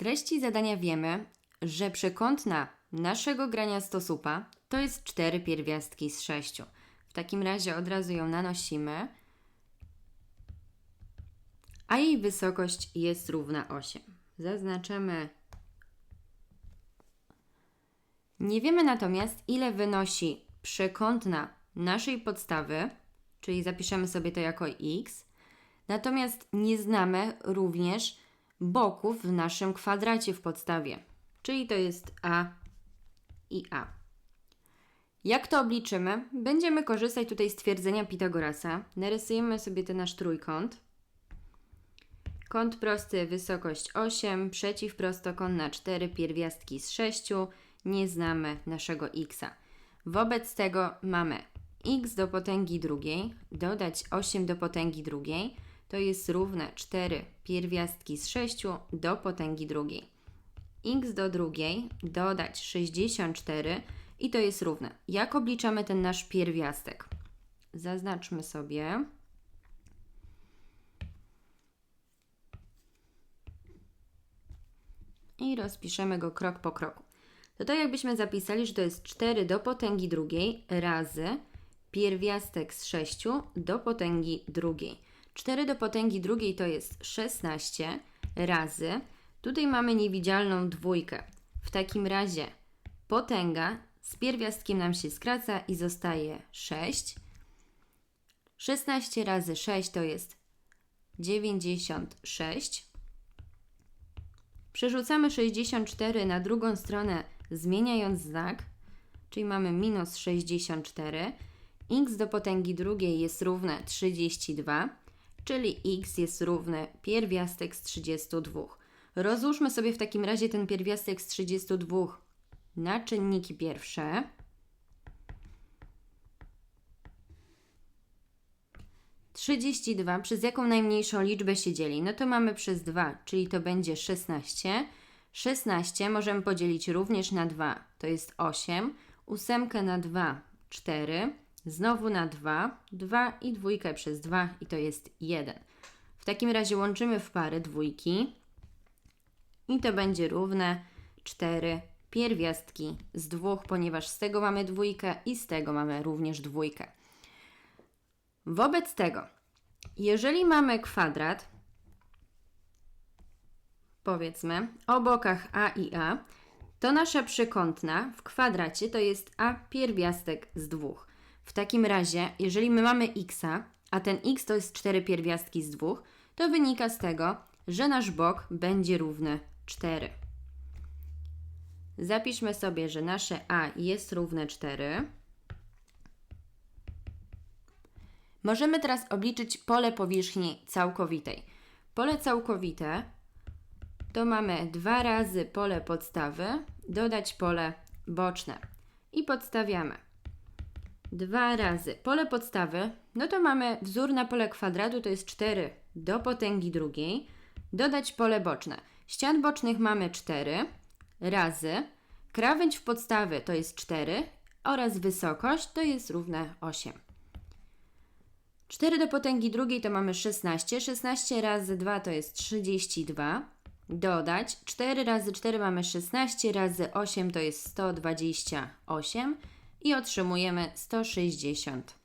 treści zadania wiemy, że przekątna naszego grania stosupa to jest 4 pierwiastki z 6. W takim razie od razu ją nanosimy, a jej wysokość jest równa 8. Zaznaczamy. Nie wiemy natomiast, ile wynosi przekątna naszej podstawy, czyli zapiszemy sobie to jako x. Natomiast nie znamy również boków w naszym kwadracie w podstawie, czyli to jest a i a. Jak to obliczymy? Będziemy korzystać tutaj z twierdzenia Pitagorasa. Narysujemy sobie ten nasz trójkąt. Kąt prosty, wysokość 8, przeciwprostokątna 4, pierwiastki z 6. Nie znamy naszego x. Wobec tego mamy x do potęgi drugiej dodać 8 do potęgi drugiej to jest równe 4 pierwiastki z 6 do potęgi drugiej. x do drugiej dodać 64 i to jest równe. Jak obliczamy ten nasz pierwiastek? Zaznaczmy sobie. I rozpiszemy go krok po kroku. To tak jakbyśmy zapisali, że to jest 4 do potęgi drugiej razy pierwiastek z 6 do potęgi drugiej. 4 do potęgi drugiej to jest 16 razy. Tutaj mamy niewidzialną dwójkę. W takim razie potęga z pierwiastkiem nam się skraca i zostaje 6. 16 razy 6 to jest 96. Przerzucamy 64 na drugą stronę, zmieniając znak, czyli mamy minus 64. x do potęgi drugiej jest równe 32, czyli x jest równy pierwiastek z 32. Rozłóżmy sobie w takim razie ten pierwiastek z 32 na czynniki pierwsze. Trzydzieści dwa, przez jaką najmniejszą liczbę się dzieli? No to mamy przez 2, czyli to będzie 16. 16 możemy podzielić również na 2, to jest 8. Ósemkę na 2, 4. Znowu na 2, 2 i dwójkę przez 2 i to jest 1. W takim razie łączymy w pary dwójki i to będzie równe 4 pierwiastki z dwóch, ponieważ z tego mamy dwójkę i z tego mamy również dwójkę. Wobec tego, jeżeli mamy kwadrat, powiedzmy, o bokach a i a, to nasza przekątna w kwadracie to jest a pierwiastek z dwóch. W takim razie, jeżeli my mamy x, a ten x to jest 4 pierwiastki z dwóch, to wynika z tego, że nasz bok będzie równy 4. Zapiszmy sobie, że nasze a jest równe 4. Możemy teraz obliczyć pole powierzchni całkowitej. Pole całkowite to mamy 2 razy pole podstawy, dodać pole boczne i podstawiamy. 2 razy pole podstawy, no to mamy wzór na pole kwadratu, to jest 4 do potęgi drugiej, dodać pole boczne. Ścian bocznych mamy 4 razy krawędź w podstawy to jest 4 oraz wysokość to jest równe 8. 4 do potęgi drugiej to mamy 16. 16 razy 2 to jest 32. Dodać 4 razy 4 mamy 16 razy 8 to jest 128 i otrzymujemy 160